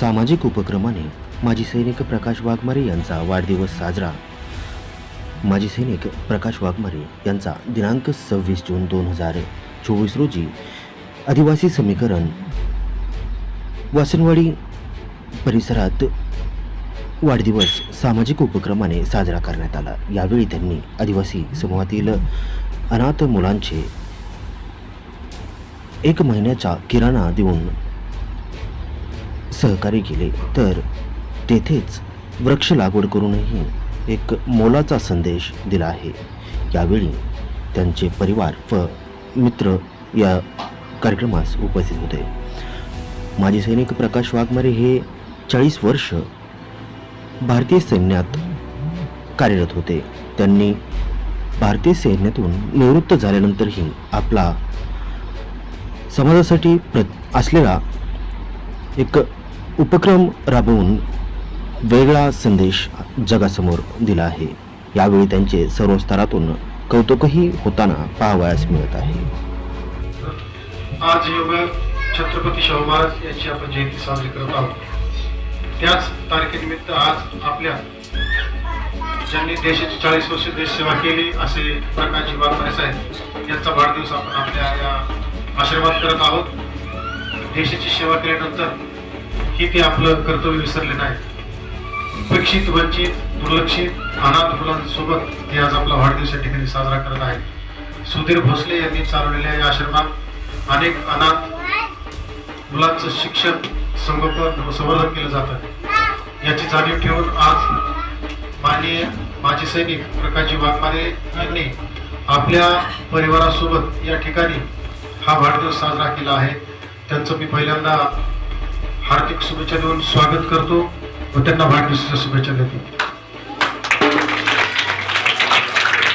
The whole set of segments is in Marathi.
सामाजिक उपक्रमाने माजी सैनिक प्रकाश वाघमारे यांचा वाढदिवस साजरा. माजी सैनिक प्रकाश वाघमारे यांचा दिनांक सव्वीस जून दोन हजार चोवीस रोजी आदिवासी समीकरण वासनवाडी परिसरात वाढदिवस सामाजिक उपक्रमाने साजरा करण्यात आला. यावेळी त्यांनी आदिवासी समूहातील अनाथ मुलांचे एक महिन्याचा किराणा देऊन सहकार्य केले तर तेथेच वृक्ष लागवड करूनही एक मोलाचा संदेश दिला आहे. यावेळी त्यांचे परिवार व मित्र या कार्यक्रमास उपस्थित होते. माजी सैनिक प्रकाश वाघमारे हे चाळीस वर्ष भारतीय सैन्यात कार्यरत होते. त्यांनी भारतीय सैन्यातून निवृत्त झाल्यानंतरही आपला समाजासाठी प्र असलेला एक उपक्रम राबवून वेगळा संदेश जगासमोर दिला आहे. यावेळी त्यांचे सर्व स्तरातून कौतुकही होताना पाहावयास मिळत आहे. आज योग छत्रपती शाहू महाराज यांची आपण जयंती साजरी करत आहोत. त्याच तारखेनिमित्त आज आपल्या ज्यांनी देशाची चाळीस वर्ष देश सेवा केली असे प्रकाशजी वाघमारे साहेब यांचा वाढदिवस आपण आपल्या या आशीर्वाद करत आहोत. देशाची सेवा केल्यानंतर ही ते आपलं कर्तव्य विसरले नाही उपेक्षित वंचित दुर्लक्षित अनाथ मुलांसोबत ते आज आपला वाढदिवस या ठिकाणी साजरा करत आहे सुधीर भोसले यांनी चालवलेल्या या आश्रमात अनेक अनाथ मुलांचं शिक्षण संगोपन व संवर्धन केलं जातं. याची जाणीव ठेवून आज माननीय माजी सैनिक प्रकाशजी वाघमारे यांनी आपल्या परिवारासोबत या ठिकाणी हा वाढदिवस साजरा केला आहे. त्यांचं मी पहिल्यांदा हार्दिक शुभेच्छा देऊन स्वागत करतो व त्यांना वाढदिवसाच्या शुभेच्छा देतो.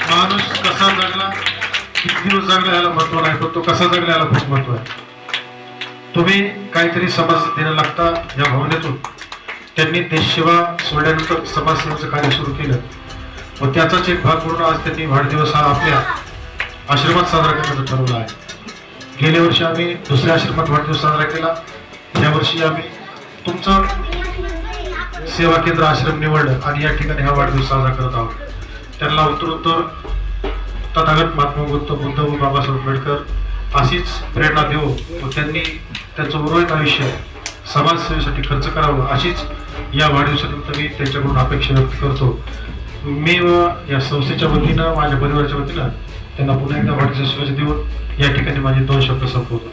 माणूस कसा जगला किती दिवस जगला याला महत्त्व नाही पण तो कसा जगला याला खूप महत्त्व आहे. तुम्ही काहीतरी समाज देणं लागता या भावनेतून. त्यांनी देशसेवा सोडल्यानंतर समाजसेवेचं कार्य सुरू केलं. व त्याचाच एक भाग म्हणून आज त्यांनी वाढदिवस हा आपल्या आश्रमात साजरा करण्याचं ठरवलं आहे. गेल्या वर्षी आम्ही दुसऱ्या आश्रमात वाढदिवस साजरा केला. या वर्षी आम्ही तुमचं सेवा केंद्र आश्रम निवडलं आणि या ठिकाणी हा वाढदिवस साजरा करत आहोत. त्यांना उत्तरोत्तर तथागत महात्मा बुद्ध बुद्ध व बाबासाहेब आंबेडकर अशीच प्रेरणा देऊ व त्यांनी त्यांचं उर्वरित आयुष्य समाजसेवेसाठी खर्च करावं अशीच या वाढदिवसानिमित्त मी त्यांच्याकडून अपेक्षा व्यक्त करतो. मी व या संस्थेच्या वतीनं माझ्या परिवाराच्या वतीनं त्यांना पुन्हा एकदा वाढदिवस शुभेच्छा देऊन या ठिकाणी माझे दोन शब्द संपवतो.